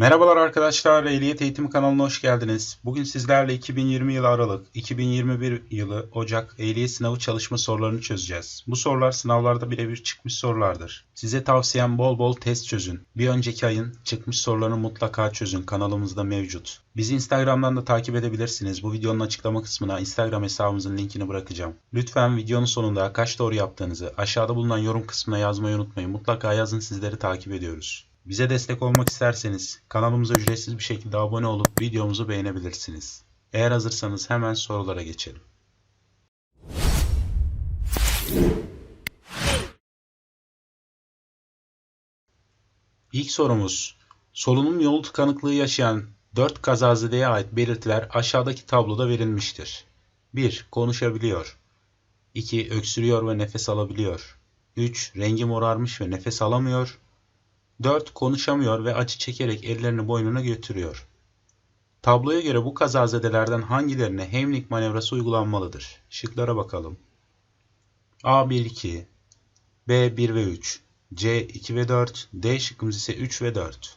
Merhabalar arkadaşlar, Ehliyet Eğitimi kanalına hoş geldiniz. Bugün sizlerle 2020 yılı Aralık, 2021 yılı Ocak ehliyet sınavı çalışma sorularını çözeceğiz. Bu sorular sınavlarda birebir çıkmış sorulardır. Size tavsiyem bol bol test çözün. Bir önceki ayın çıkmış sorularını mutlaka çözün. Kanalımızda mevcut. Bizi Instagram'dan da takip edebilirsiniz. Bu videonun açıklama kısmına Instagram hesabımızın linkini bırakacağım. Lütfen videonun sonunda kaç doğru yaptığınızı aşağıda bulunan yorum kısmına yazmayı unutmayın. Mutlaka yazın sizleri takip ediyoruz. Bize destek olmak isterseniz kanalımıza ücretsiz bir şekilde abone olup videomuzu beğenebilirsiniz. Eğer hazırsanız hemen sorulara geçelim. İlk sorumuz. Solunum yolu tıkanıklığı yaşayan 4 kazazedeye ait belirtiler aşağıdaki tabloda verilmiştir. 1. Konuşabiliyor. 2. Öksürüyor ve nefes alabiliyor. 3. Rengi morarmış ve nefes alamıyor. 4. Konuşamıyor ve acı çekerek ellerini boynuna götürüyor. Tabloya göre bu kazazedelerden hangilerine Heimlich manevrası uygulanmalıdır? Şıklara bakalım. A 1-2, B 1 ve 3, C 2 ve 4, D şıkkımız ise 3 ve 4.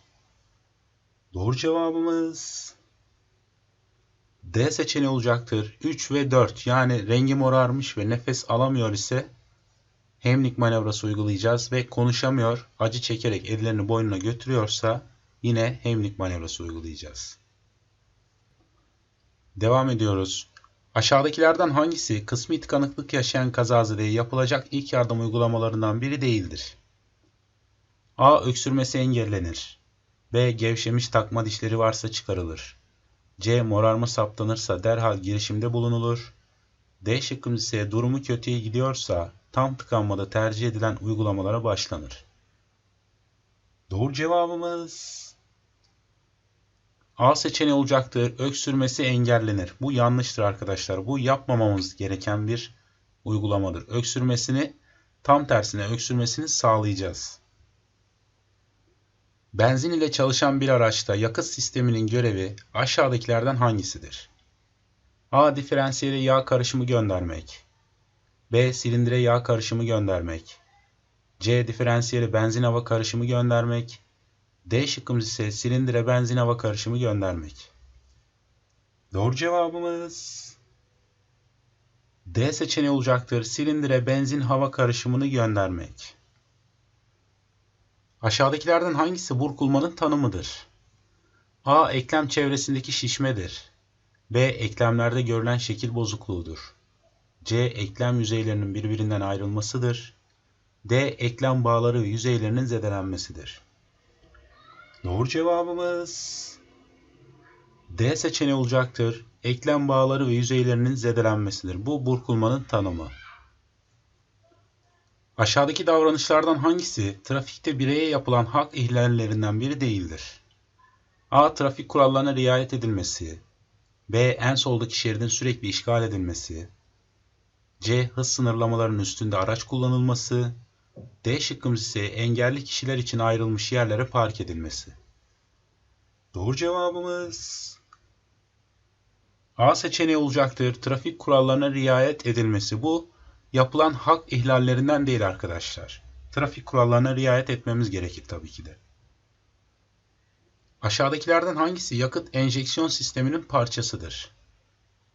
Doğru cevabımız D seçeneği olacaktır. 3 ve 4 yani rengi morarmış ve nefes alamıyor ise Heimlich manevrası uygulayacağız ve konuşamıyor, acı çekerek ellerini boynuna götürüyorsa yine Heimlich manevrası uygulayacağız. Devam ediyoruz. Aşağıdakilerden hangisi kısmi tıkanıklık yaşayan kazazedeye yapılacak ilk yardım uygulamalarından biri değildir? A. Öksürmesi engellenir. B. Gevşemiş takma dişleri varsa çıkarılır. C. Morarma saptanırsa derhal girişimde bulunulur. D şıkkımız ise durumu kötüye gidiyorsa tam tıkanmada tercih edilen uygulamalara başlanır. Doğru cevabımız A seçeneği olacaktır. Öksürmesi engellenir. Bu yanlıştır arkadaşlar. Bu yapmamamız gereken bir uygulamadır. Öksürmesini tam tersine öksürmesini sağlayacağız. Benzin ile çalışan bir araçta yakıt sisteminin görevi aşağıdakilerden hangisidir? A. Diferansiyele yağ karışımı göndermek. B. Silindire yağ karışımı göndermek. C. Diferansiyele benzin hava karışımı göndermek. D şıkkımız ise silindire benzin hava karışımı göndermek. Doğru cevabımız D seçeneği olacaktır. Silindire benzin hava karışımını göndermek. Aşağıdakilerden hangisi burkulmanın tanımıdır? A. Eklem çevresindeki şişmedir. B. Eklemlerde görülen şekil bozukluğudur. C. Eklem yüzeylerinin birbirinden ayrılmasıdır. D. Eklem bağları ve yüzeylerinin zedelenmesidir. Doğru cevabımız D seçeneği olacaktır. Eklem bağları ve yüzeylerinin zedelenmesidir. Bu burkulmanın tanımı. Aşağıdaki davranışlardan hangisi trafikte bireye yapılan hak ihlallerinden biri değildir? A. Trafik kurallarına riayet edilmesi. B. En soldaki şeridin sürekli işgal edilmesi. C. Hız sınırlamalarının üstünde araç kullanılması. D şıkkımız ise engelli kişiler için ayrılmış yerlere park edilmesi. Doğru cevabımız A seçeneği olacaktır. Trafik kurallarına riayet edilmesi. Bu yapılan hak ihlallerinden değil arkadaşlar. Trafik kurallarına riayet etmemiz gerekir tabii ki de. Aşağıdakilerden hangisi yakıt enjeksiyon sisteminin parçasıdır?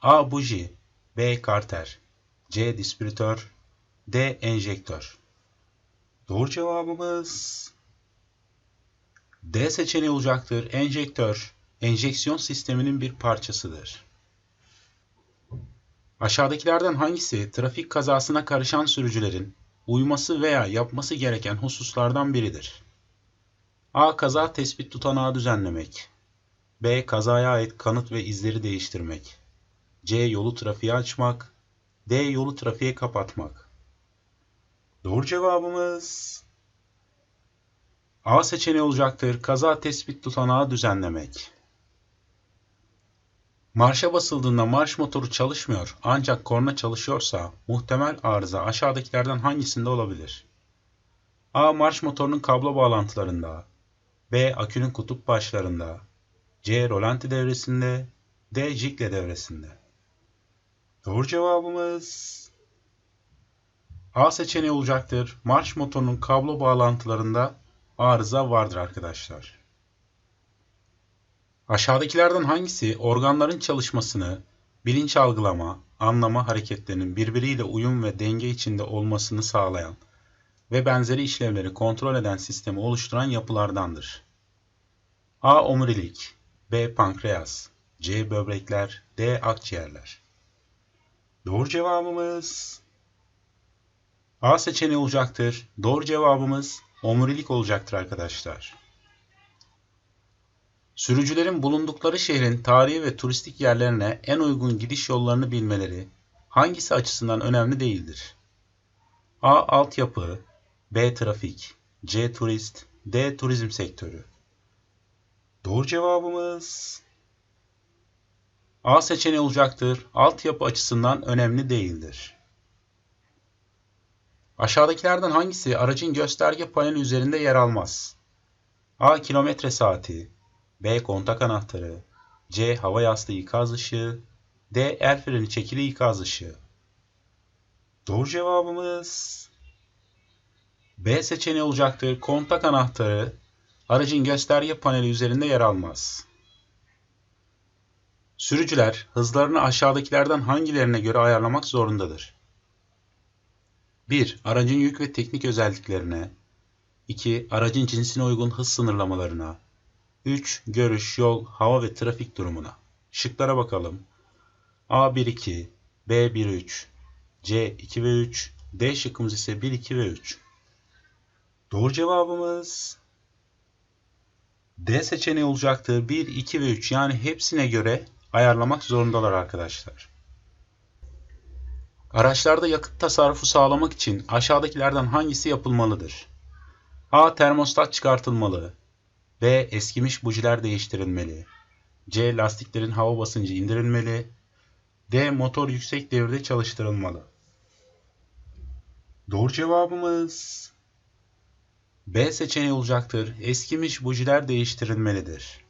A. Buji B. Karter C. Dispiratör D. Enjektör Doğru cevabımız D seçeneği olacaktır. Enjektör, enjeksiyon sisteminin bir parçasıdır. Aşağıdakilerden hangisi trafik kazasına karışan sürücülerin uyması veya yapması gereken hususlardan biridir? A. Kaza tespit tutanağı düzenlemek. B. Kazaya ait kanıt ve izleri değiştirmek. C. Yolu trafiğe açmak. D. Yolu trafiğe kapatmak. Doğru cevabımız A seçeneği olacaktır. Kaza tespit tutanağı düzenlemek. Marşa basıldığında marş motoru çalışmıyor ancak korna çalışıyorsa muhtemel arıza aşağıdakilerden hangisinde olabilir? A. Marş motorunun kablo bağlantılarında. B. Akünün kutup başlarında. C. Rolanti devresinde. D. Jikle devresinde. Doğru cevabımız A seçeneği olacaktır. Marş motorunun kablo bağlantılarında arıza vardır arkadaşlar. Aşağıdakilerden hangisi organların çalışmasını, bilinç algılama, anlama hareketlerinin birbiriyle uyum ve denge içinde olmasını sağlayan ve benzeri işlevleri kontrol eden sistemi oluşturan yapılardandır? A. Omurilik B. Pankreas C. Böbrekler D. Akciğerler Doğru cevabımız A seçeneği olacaktır. Doğru cevabımız omurilik olacaktır arkadaşlar. Sürücülerin bulundukları şehrin tarihi ve turistik yerlerine en uygun gidiş yollarını bilmeleri hangisi açısından önemli değildir? A. Altyapı B. Trafik C. Turist D. Turizm sektörü Doğru cevabımız A seçeneği olacaktır. Altyapı açısından önemli değildir. Aşağıdakilerden hangisi aracın gösterge paneli üzerinde yer almaz? A. Kilometre saati B. Kontak anahtarı C. Hava yastığı ikaz ışığı D. El freni çekili ikaz ışığı Doğru cevabımız B seçeneği olacaktır. Kontak anahtarı aracın gösterge paneli üzerinde yer almaz. Sürücüler hızlarını aşağıdakilerden hangilerine göre ayarlamak zorundadır? 1. Aracın yük ve teknik özelliklerine 2. Aracın cinsine uygun hız sınırlamalarına 3. Görüş, yol, hava ve trafik durumuna. Şıklara bakalım. A 1-2, B 1-3, C 2 ve 3, D şıkkımız ise 1-2 ve 3. Doğru cevabımız D seçeneği olacaktır. 1, 2 ve 3 yani hepsine göre ayarlamak zorundalar arkadaşlar. Araçlarda yakıt tasarrufu sağlamak için aşağıdakilerden hangisi yapılmalıdır? A. Termostat çıkartılmalı. B. Eskimiş bujiler değiştirilmeli. C. Lastiklerin hava basıncı indirilmeli. D. Motor yüksek devirde çalıştırılmalı. Doğru cevabımız B seçeneği olacaktır. Eskimiş bujiler değiştirilmelidir.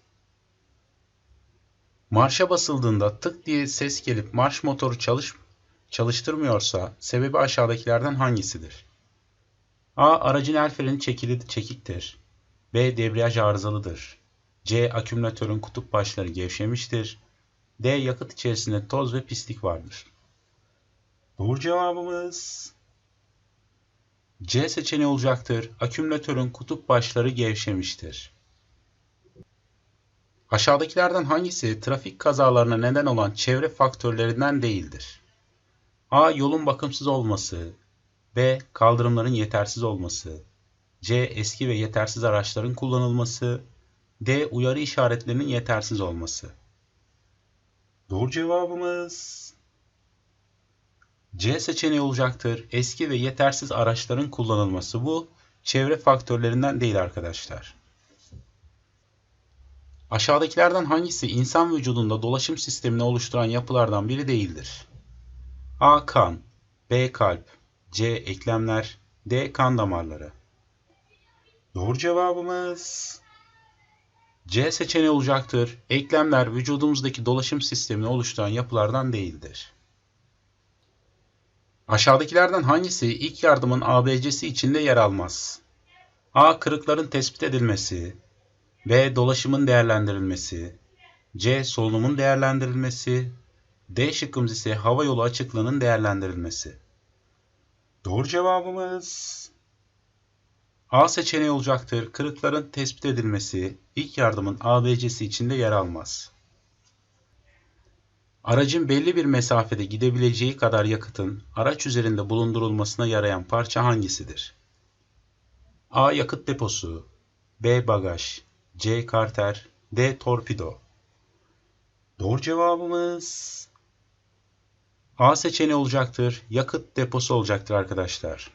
Marşa basıldığında tık diye ses gelip marş motoru çalış çalıştırmıyorsa sebebi aşağıdakilerden hangisidir? A. Aracın el freni çekili çekiktir. B. Debriyaj arızalıdır. C. Akümülatörün kutup başları gevşemiştir. D. Yakıt içerisinde toz ve pislik vardır. Doğru cevabımız C seçeneği olacaktır. Akümülatörün kutup başları gevşemiştir. Aşağıdakilerden hangisi trafik kazalarına neden olan çevre faktörlerinden değildir? A. Yolun bakımsız olması. B. Kaldırımların yetersiz olması. C. Eski ve yetersiz araçların kullanılması. D. Uyarı işaretlerinin yetersiz olması. Doğru cevabımız C seçeneği olacaktır. Eski ve yetersiz araçların kullanılması. Bu çevre faktörlerinden değil arkadaşlar. Aşağıdakilerden hangisi insan vücudunda dolaşım sistemini oluşturan yapılardan biri değildir? A. Kan B. Kalp C. Eklemler D. Kan damarları Doğru cevabımız C seçeneği olacaktır. Eklemler vücudumuzdaki dolaşım sistemini oluşturan yapılardan değildir. Aşağıdakilerden hangisi ilk yardımın ABC'si içinde yer almaz? A. Kırıkların tespit edilmesi B. Dolaşımın değerlendirilmesi C. Solunumun değerlendirilmesi D şıkkımız ise hava yolu açıklığının değerlendirilmesi. Doğru cevabımız A seçeneği olacaktır. Kırıkların tespit edilmesi ilk yardımın ABC'si içinde yer almaz. Aracın belli bir mesafede gidebileceği kadar yakıtın araç üzerinde bulundurulmasına yarayan parça hangisidir? A. Yakıt deposu B. Bagaj C. Karter D. Torpido Doğru cevabımız A seçeneği olacaktır. Yakıt deposu olacaktır arkadaşlar.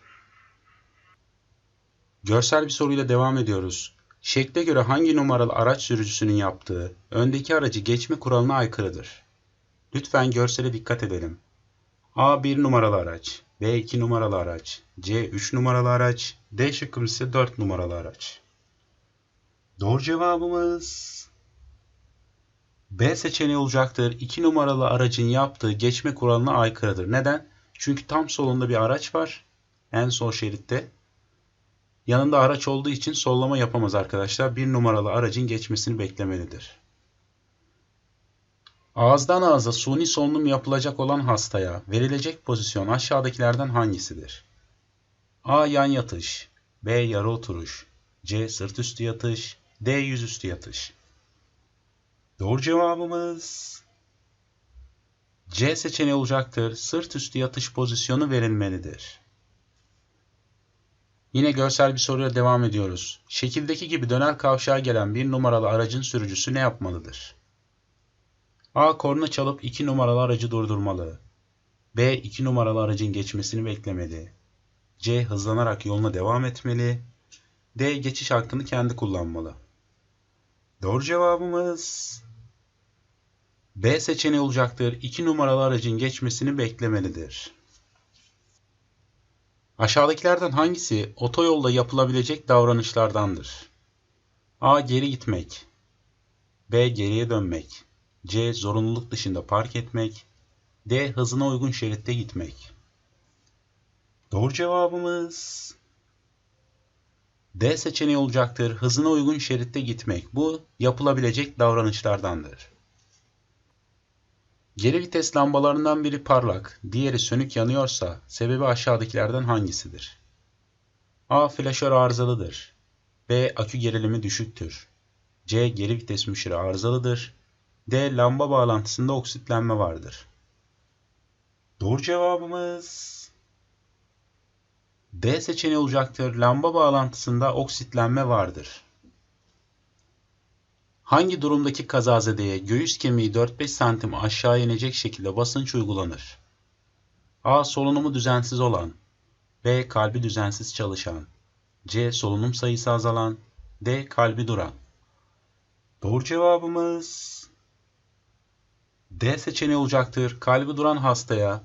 Görsel bir soruyla devam ediyoruz. Şekle göre hangi numaralı araç sürücüsünün yaptığı öndeki aracı geçme kuralına aykırıdır? Lütfen görsele dikkat edelim. A 1 numaralı araç, B 2 numaralı araç, C 3 numaralı araç, D şıkkımız ise 4 numaralı araç. Doğru cevabımız B seçeneği olacaktır. 2 numaralı aracın yaptığı geçme kuralına aykırıdır. Neden? Çünkü tam solunda bir araç var. En sol şeritte. Yanında araç olduğu için sollama yapamaz arkadaşlar. Bir numaralı aracın geçmesini beklemelidir. Ağızdan ağza suni solunum yapılacak olan hastaya verilecek pozisyon aşağıdakilerden hangisidir? A. Yan yatış B. Yarı oturuş C. Sırt üstü yatış D. Yüzüstü yatış Doğru cevabımız C seçeneği olacaktır. Sırt üstü yatış pozisyonu verilmelidir. Yine görsel bir soruya devam ediyoruz. Şekildeki gibi döner kavşağa gelen bir numaralı aracın sürücüsü ne yapmalıdır? A. Korna çalıp 2 numaralı aracı durdurmalı. B. 2 numaralı aracın geçmesini beklemeli. C. Hızlanarak yoluna devam etmeli. D. Geçiş hakkını kendi kullanmalı. Doğru cevabımız B seçeneği olacaktır. 2 numaralı aracın geçmesini beklemelidir. Aşağıdakilerden hangisi otoyolda yapılabilecek davranışlardandır? A. Geri gitmek. B. Geriye dönmek. C. Zorunluluk dışında park etmek. D. Hızına uygun şeritte gitmek. Doğru cevabımız D seçeneği olacaktır. Hızına uygun şeritte gitmek. Bu yapılabilecek davranışlardandır. Geri vites lambalarından biri parlak, diğeri sönük yanıyorsa sebebi aşağıdakilerden hangisidir? A. Flaşör arızalıdır. B. Akü gerilimi düşüktür. C. Geri vites müşiri arızalıdır. D. Lamba bağlantısında oksitlenme vardır. Doğru cevabımız D seçeneği olacaktır. Lamba bağlantısında oksitlenme vardır. Hangi durumdaki kazazedeye göğüs kemiği 4-5 santim aşağı inecek şekilde basınç uygulanır? A. Solunumu düzensiz olan B. Kalbi düzensiz çalışan C. Solunum sayısı azalan D. Kalbi duran Doğru cevabımız D seçeneği olacaktır. Kalbi duran hastaya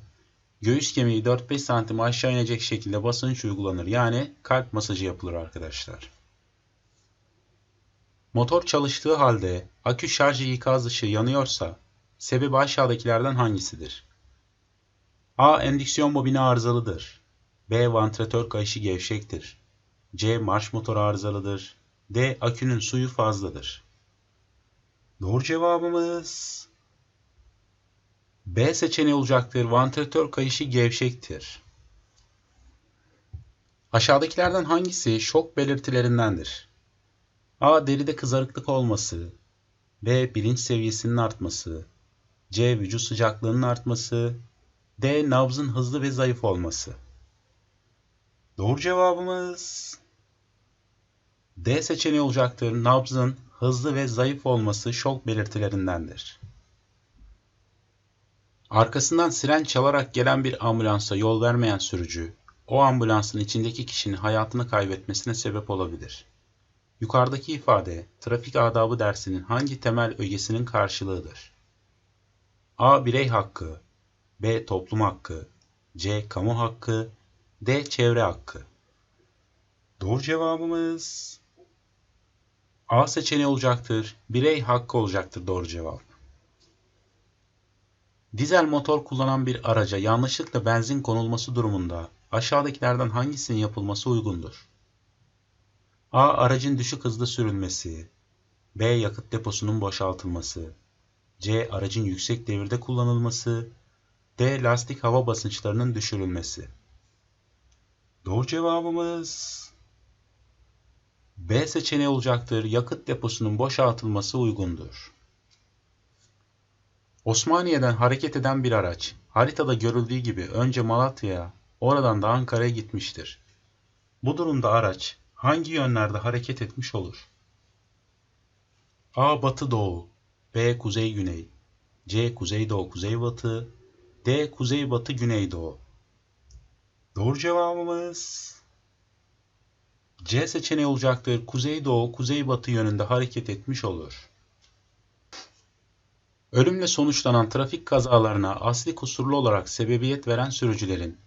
göğüs kemiği 4-5 santim aşağı inecek şekilde basınç uygulanır. Yani kalp masajı yapılır arkadaşlar. Motor çalıştığı halde akü şarj ikaz ışığı yanıyorsa sebebi aşağıdakilerden hangisidir? A. Endüksiyon bobini arızalıdır. B. Vantilatör kayışı gevşektir. C. Marş motoru arızalıdır. D. Akünün suyu fazladır. Doğru cevabımız B seçeneği olacaktır. Vantilatör kayışı gevşektir. Aşağıdakilerden hangisi şok belirtilerindendir? A. Deride kızarıklık olması. B. Bilinç seviyesinin artması. C. Vücut sıcaklığının artması. D. Nabzın hızlı ve zayıf olması. Doğru cevabımız D seçeneği olacaktır. Nabzın hızlı ve zayıf olması şok belirtilerindendir. Arkasından siren çalarak gelen bir ambulansa yol vermeyen sürücü, o ambulansın içindeki kişinin hayatını kaybetmesine sebep olabilir. Yukarıdaki ifade, trafik adabı dersinin hangi temel ögesinin karşılığıdır? A. Birey hakkı B. Toplum hakkı C. Kamu hakkı D. Çevre hakkı Doğru cevabımız A seçeneği olacaktır. Birey hakkı olacaktır doğru cevap. Dizel motor kullanan bir araca yanlışlıkla benzin konulması durumunda aşağıdakilerden hangisinin yapılması uygundur? A. Aracın düşük hızda sürülmesi. B. Yakıt deposunun boşaltılması. C. Aracın yüksek devirde kullanılması. D. Lastik hava basınçlarının düşürülmesi. Doğru cevabımız B seçeneği olacaktır. Yakıt deposunun boşaltılması uygundur. Osmaniye'den hareket eden bir araç, haritada görüldüğü gibi önce Malatya'ya, oradan da Ankara'ya gitmiştir. Bu durumda araç hangi yönlerde hareket etmiş olur? A. Batı Doğu B. Kuzey Güney C. Kuzey Doğu Kuzey Batı D. Kuzey Batı Güney Doğu Doğru cevabımız C seçeneği olacaktır. Kuzey Doğu Kuzey Batı yönünde hareket etmiş olur. Ölümle sonuçlanan trafik kazalarına asli kusurlu olarak sebebiyet veren sürücülerin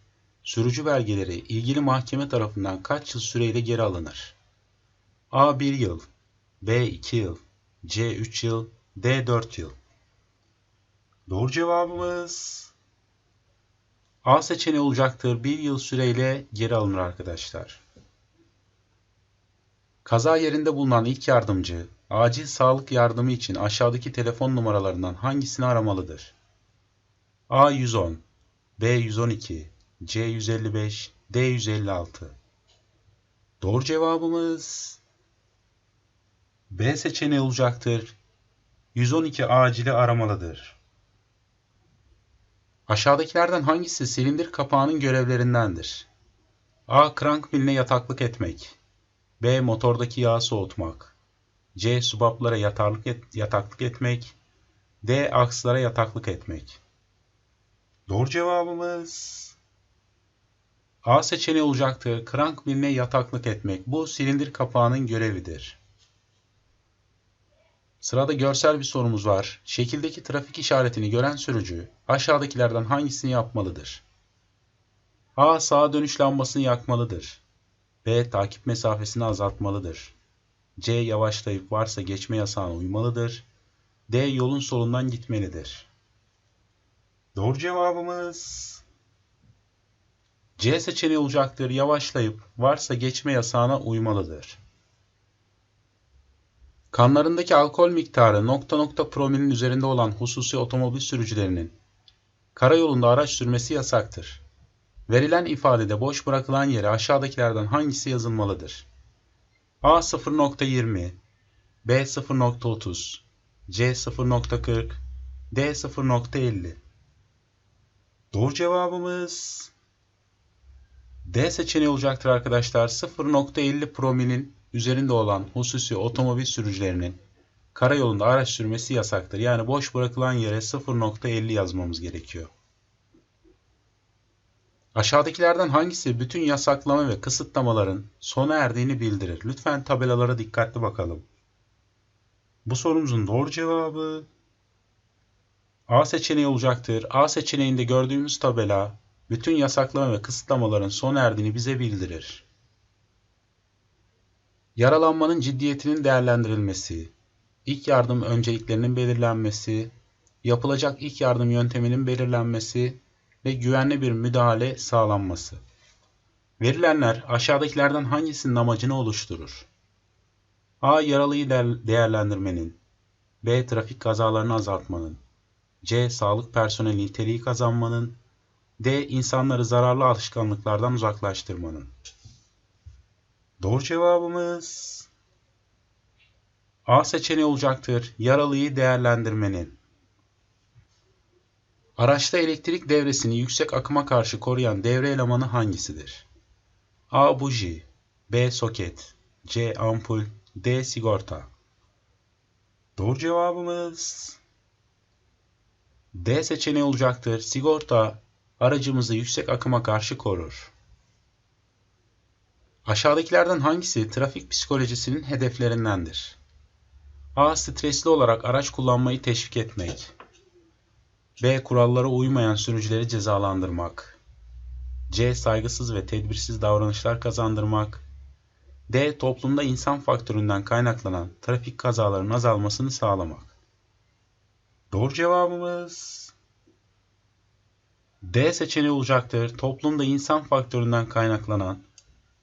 sürücü belgeleri ilgili mahkeme tarafından kaç yıl süreyle geri alınır? A 1 yıl, B 2 yıl, C 3 yıl, D 4 yıl. Doğru cevabımız A seçeneği olacaktır. 1 yıl süreyle geri alınır arkadaşlar. Kaza yerinde bulunan ilk yardımcı acil sağlık yardımı için aşağıdaki telefon numaralarından hangisini aramalıdır? A 110, B 112, C 155, D 156. Doğru cevabımız B seçeneği olacaktır. 112 acili aramalıdır. Aşağıdakilerden hangisi silindir kapağının görevlerindendir? A. Krank miline yataklık etmek. B. Motordaki yağı soğutmak. C. Subaplara yatarlık et, yataklık etmek. D. Akslara yataklık etmek. Doğru cevabımız A seçeneği olacaktır. Krank miline yataklık etmek. Bu silindir kapağının görevidir. Sırada görsel bir sorumuz var. Şekildeki trafik işaretini gören sürücü aşağıdakilerden hangisini yapmalıdır? A. Sağa dönüş lambasını yakmalıdır. B. Takip mesafesini azaltmalıdır. C. Yavaşlayıp varsa geçme yasağına uymalıdır. D. Yolun solundan gitmelidir. Doğru cevabımız C seçeneği olacaktır. Yavaşlayıp varsa geçme yasağına uymalıdır. Kanlarındaki alkol miktarı nokta nokta promilin üzerinde olan hususi otomobil sürücülerinin karayolunda araç sürmesi yasaktır. Verilen ifadede boş bırakılan yere aşağıdakilerden hangisi yazılmalıdır? A 0.20 B 0.30 C 0.40 D 0.50 Doğru cevabımız D seçeneği olacaktır arkadaşlar. 0.50 promilin üzerinde olan hususi otomobil sürücülerinin karayolunda araç sürmesi yasaktır. Yani boş bırakılan yere 0.50 yazmamız gerekiyor. Aşağıdakilerden hangisi bütün yasaklama ve kısıtlamaların sona erdiğini bildirir? Lütfen tabelalara dikkatli bakalım. Bu sorumuzun doğru cevabı A seçeneği olacaktır. A seçeneğinde gördüğümüz tabela bütün yasaklama ve kısıtlamaların sona erdiğini bize bildirir. Yaralanmanın ciddiyetinin değerlendirilmesi, ilk yardım önceliklerinin belirlenmesi, yapılacak ilk yardım yönteminin belirlenmesi ve güvenli bir müdahale sağlanması. Verilenler aşağıdakilerden hangisinin amacını oluşturur? A. Yaralıyı değerlendirmenin B. Trafik kazalarını azaltmanın C. Sağlık personeli niteliği kazanmanın D. İnsanları zararlı alışkanlıklardan uzaklaştırmanın. Doğru cevabımız A seçeneği olacaktır. Yaralıyı değerlendirmenin. Araçta elektrik devresini yüksek akıma karşı koruyan devre elemanı hangisidir? A. Buji B. Soket C. Ampul D. Sigorta Doğru cevabımız D seçeneği olacaktır. Sigorta aracımızı yüksek akıma karşı korur. Aşağıdakilerden hangisi trafik psikolojisinin hedeflerindendir? A. Stresli olarak araç kullanmayı teşvik etmek. B. Kurallara uymayan sürücüleri cezalandırmak. C. Saygısız ve tedbirsiz davranışlar kazandırmak. D. Toplumda insan faktöründen kaynaklanan trafik kazalarının azalmasını sağlamak. Doğru cevabımız D seçeneği olacaktır. Toplumda insan faktöründen kaynaklanan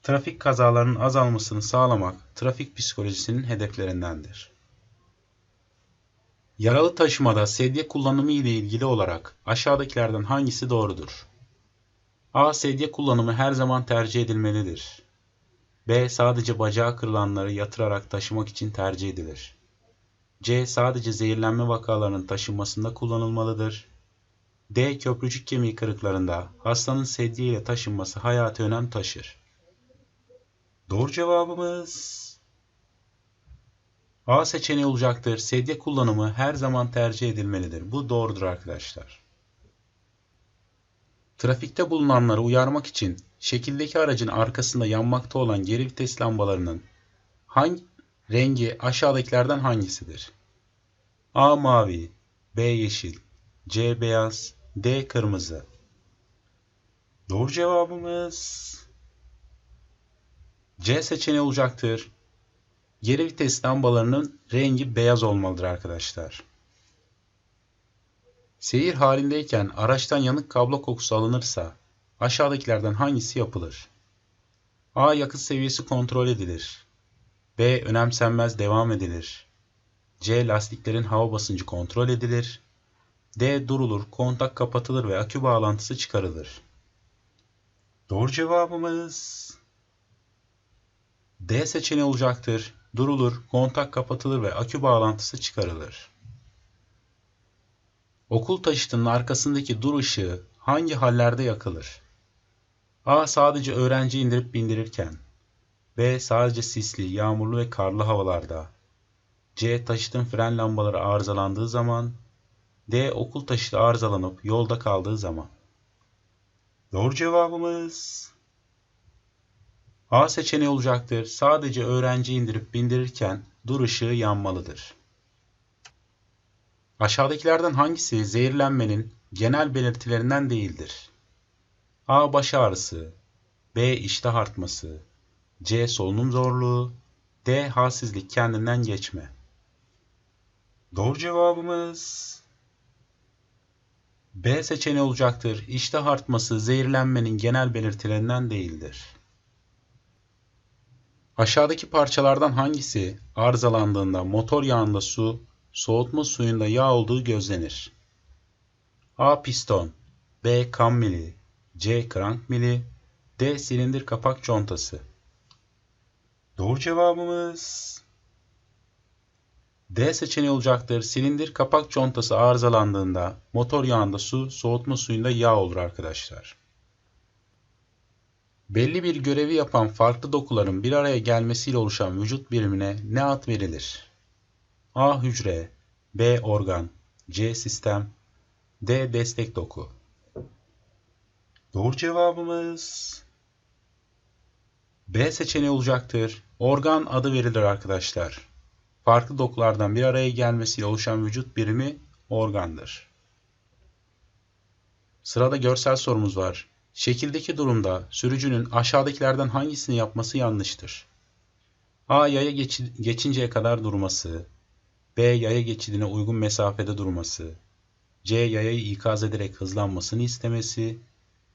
trafik kazalarının azalmasını sağlamak trafik psikolojisinin hedeflerindendir. Yaralı taşımada sedye kullanımı ile ilgili olarak aşağıdakilerden hangisi doğrudur? A. Sedye kullanımı her zaman tercih edilmelidir. B. Sadece bacağı kırılanları yatırarak taşımak için tercih edilir. C. Sadece zehirlenme vakalarının taşınmasında kullanılmalıdır. D. Köprücük kemiği kırıklarında hastanın sedye ile taşınması hayati önem taşır. Doğru cevabımız A seçeneği olacaktır. Sedye kullanımı her zaman tercih edilmelidir. Bu doğrudur arkadaşlar. Trafikte bulunanları uyarmak için şekildeki aracın arkasında yanmakta olan geri vites lambalarının hangi rengi aşağıdakilerden hangisidir? A mavi, B yeşil, C beyaz, D kırmızı. Doğru cevabımız C seçeneği olacaktır. Geri vites lambalarının rengi beyaz olmalıdır arkadaşlar. Seyir halindeyken araçtan yanık kablo kokusu alınırsa aşağıdakilerden hangisi yapılır? A. Yakıt seviyesi kontrol edilir. B. Önemsenmez devam edilir. C. Lastiklerin hava basıncı kontrol edilir. D. Durulur, kontak kapatılır ve akü bağlantısı çıkarılır. Doğru cevabımız D seçeneği olacaktır. Durulur, kontak kapatılır ve akü bağlantısı çıkarılır. Okul taşıtının arkasındaki dur ışığı hangi hallerde yakılır? A. Sadece öğrenci indirip bindirirken. B. Sadece sisli, yağmurlu ve karlı havalarda. C. Taşıtın fren lambaları arızalandığı zaman. D. Okul taşıtı arızalanıp yolda kaldığı zaman. Doğru cevabımız A seçeneği olacaktır. Sadece öğrenci indirip bindirirken dur ışığı yanmalıdır. Aşağıdakilerden hangisi zehirlenmenin genel belirtilerinden değildir? A. Baş ağrısı B. İştah artması C. Solunum zorluğu D. Halsizlik kendinden geçme Doğru cevabımız B seçeneği olacaktır. İştah artması zehirlenmenin genel belirtilerinden değildir. Aşağıdaki parçalardan hangisi arızalandığında motor yağında su, soğutma suyunda yağ olduğu gözlenir? A. Piston B. Kam mili C. Crank mili D. Silindir kapak contası Doğru cevabımız D seçeneği olacaktır. Silindir kapak contası arızalandığında motor yağında su, soğutma suyunda yağ olur arkadaşlar. Belli bir görevi yapan farklı dokuların bir araya gelmesiyle oluşan vücut birimine ne ad verilir? A. Hücre B. Organ C. Sistem D. Destek doku Doğru cevabımız B seçeneği olacaktır. Organ adı verilir arkadaşlar farklı dokulardan bir araya gelmesiyle oluşan vücut birimi organdır. Sırada görsel sorumuz var. Şekildeki durumda sürücünün aşağıdakilerden hangisini yapması yanlıştır? A. Yaya geçi geçinceye kadar durması. B. Yaya geçidine uygun mesafede durması. C. Yayayı ikaz ederek hızlanmasını istemesi.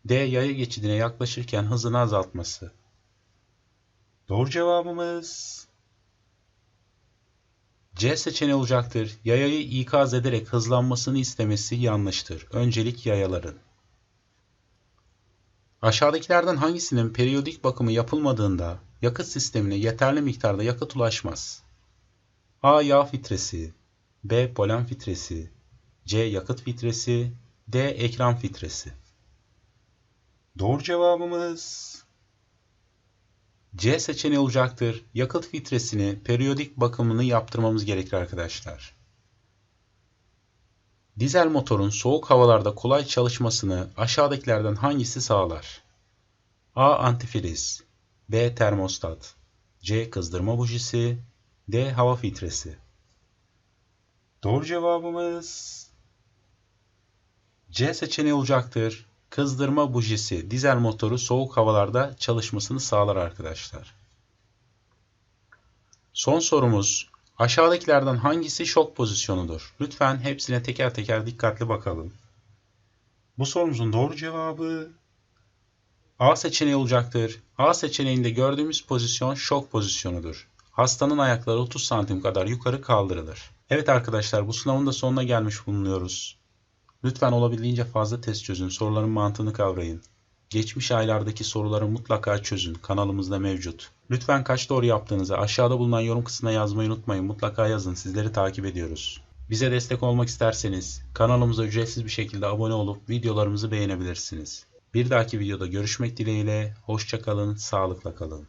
D. Yaya geçidine yaklaşırken hızını azaltması. Doğru cevabımız C seçeneği olacaktır. Yayayı ikaz ederek hızlanmasını istemesi yanlıştır. Öncelik yayaların. Aşağıdakilerden hangisinin periyodik bakımı yapılmadığında yakıt sistemine yeterli miktarda yakıt ulaşmaz? A. Yağ filtresi B. Polen filtresi C. Yakıt filtresi D. Ekran filtresi Doğru cevabımız C seçeneği olacaktır. Yakıt filtresini periyodik bakımını yaptırmamız gerekir arkadaşlar. Dizel motorun soğuk havalarda kolay çalışmasını aşağıdakilerden hangisi sağlar? A. Antifriz B. Termostat C. Kızdırma bujisi D. Hava filtresi Doğru cevabımız C seçeneği olacaktır kızdırma bujisi dizel motoru soğuk havalarda çalışmasını sağlar arkadaşlar. Son sorumuz aşağıdakilerden hangisi şok pozisyonudur? Lütfen hepsine teker teker dikkatli bakalım. Bu sorumuzun doğru cevabı A seçeneği olacaktır. A seçeneğinde gördüğümüz pozisyon şok pozisyonudur. Hastanın ayakları 30 santim kadar yukarı kaldırılır. Evet arkadaşlar bu sınavın da sonuna gelmiş bulunuyoruz. Lütfen olabildiğince fazla test çözün, soruların mantığını kavrayın. Geçmiş aylardaki soruları mutlaka çözün, kanalımızda mevcut. Lütfen kaç doğru yaptığınızı aşağıda bulunan yorum kısmına yazmayı unutmayın. Mutlaka yazın, sizleri takip ediyoruz. Bize destek olmak isterseniz kanalımıza ücretsiz bir şekilde abone olup videolarımızı beğenebilirsiniz. Bir dahaki videoda görüşmek dileğiyle, hoşçakalın, sağlıkla kalın.